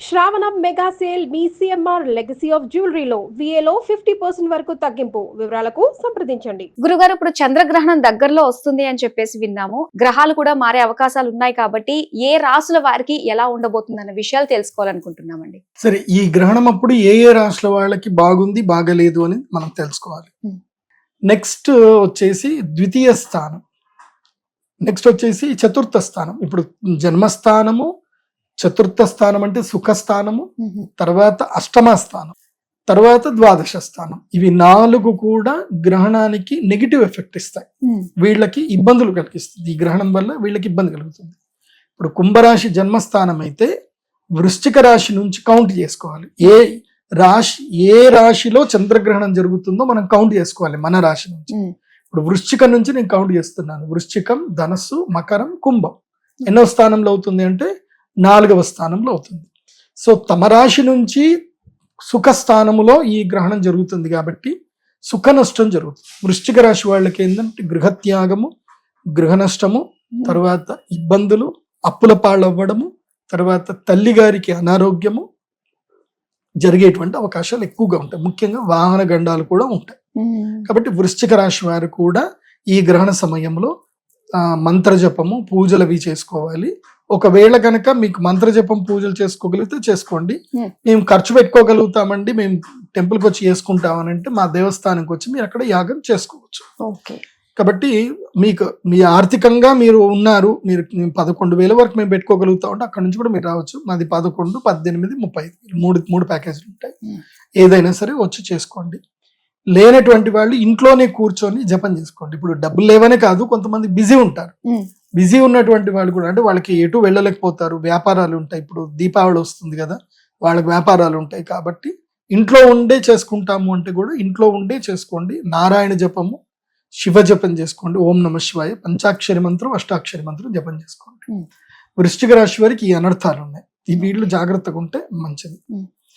శ్రావణం mega sale మీ CMR legacy of జ్యువెలరీలో విఏలో ఫిఫ్టీ పర్సెంట్ వరకు తగ్గింపు. వివరాలకు సంప్రదించండి. గురుగారు ఇప్పుడు చంద్రగ్రహణం దగ్గరలో వస్తుంది అని చెప్పేసి విన్నాము. గ్రహాలు కూడా మారే అవకాశాలు ఉన్నాయి కాబట్టి ఏ రాసుల వారికి ఎలా ఉండబోతుంది అన్న విషయాలు తెలుసుకోవాలనుకుంటున్నామండి. సరే ఈ గ్రహణం అప్పుడు ఏ ఏ రాష్ట్రాల వాళ్ళకి బాగుంది బాగలేదు అని మనం తెలుసుకోవాలి. నెక్స్ట్ వచ్చేసి ద్వితీయ స్థానం. నెక్స్ట్ వచ్చేసి చతుర్థ స్థానం. ఇప్పుడు జన్మస్థానము చతుర్థ స్థానం అంటే సుఖస్థానము తర్వాత అష్టమ స్థానం తర్వాత ద్వాదశ స్థానం. ఇవి నాలుగు కూడా గ్రహణానికి నెగిటివ్ ఎఫెక్ట్ ఇస్తాయి. వీళ్ళకి ఇబ్బందులు కలిగిస్తుంది. ఈ గ్రహణం వల్ల వీళ్ళకి ఇబ్బంది కలుగుతుంది. ఇప్పుడు కుంభరాశి జన్మస్థానం అయితే వృశ్చిక రాశి నుంచి కౌంట్ చేసుకోవాలి. ఏ రాశి ఏ రాశిలో చంద్రగ్రహణం జరుగుతుందో మనం కౌంట్ చేసుకోవాలి మన రాశి నుంచి. ఇప్పుడు వృశ్చికం నుంచి నేను కౌంట్ చేస్తున్నాను. వృశ్చికం ధనస్సు మకరం కుంభం. ఎన్నో స్థానంలో అవుతుంది అంటే నాలుగవ స్థానంలో అవుతుంది. సో తమ రాశి నుంచి సుఖ స్థానములో ఈ గ్రహణం జరుగుతుంది కాబట్టి సుఖ నష్టం జరుగుతుంది. వృశ్చిక రాశి వాళ్ళకి ఏంటంటే గృహత్యాగము గృహ నష్టము తర్వాత ఇబ్బందులు అప్పుల పాలవ్వడము తర్వాత తల్లి గారికి అనారోగ్యము జరిగేటువంటి అవకాశాలు ఎక్కువగా ఉంటాయి. ముఖ్యంగా వాహన గండాలు కూడా ఉంటాయి. కాబట్టి వృశ్చిక రాశి వారు కూడా ఈ గ్రహణ సమయంలో మంత్రజపము పూజలు అవి చేసుకోవాలి. ఒకవేళ కనుక మీకు మంత్రజపం పూజలు చేసుకోగలిగితే చేసుకోండి. Hmm. మేము ఖర్చు పెట్టుకోగలుగుతామండి మేము టెంపుల్కి వచ్చి చేసుకుంటామని అంటే మా దేవస్థానంకి వచ్చి మీరు అక్కడ యాగం చేసుకోవచ్చు. ఓకే. కాబట్టి మీకు మీ ఆర్థికంగా మీరు ఉన్నారు మీరు పదకొండు వేల వరకు మేము పెట్టుకోగలుగుతాం అంటే అక్కడ నుంచి కూడా మీరు రావచ్చు. మాది పదకొండు పద్దెనిమిది ముప్పై ఐదు. మూడు మూడు ప్యాకేజీలు ఉంటాయి. Hmm. ఏదైనా సరే వచ్చి చేసుకోండి. లేనటువంటి వాళ్ళు ఇంట్లోనే కూర్చొని జపం చేసుకోండి. ఇప్పుడు డబ్బులు లేవనే కాదు కొంతమంది బిజీ ఉంటారు. బిజీ ఉన్నటువంటి వాళ్ళు కూడా అంటే వాళ్ళకి ఎటు వెళ్ళలేకపోతారు. వ్యాపారాలు ఉంటాయి. ఇప్పుడు దీపావళి వస్తుంది కదా వాళ్ళకి వ్యాపారాలు ఉంటాయి కాబట్టి ఇంట్లో ఉండే చేసుకుంటాము అంటే కూడా ఇంట్లో ఉండే చేసుకోండి. నారాయణ జపము శివ జపం చేసుకోండి. ఓం నమ శివాయ. పంచాక్షరి మంత్రం అష్టాక్షరి మంత్రం జపం చేసుకోండి. వృశ్చిక రాశి వారికి ఈ అనర్థాలు ఉన్నాయి. ఈ వీళ్ళు జాగ్రత్తగా ఉంటే మంచిది.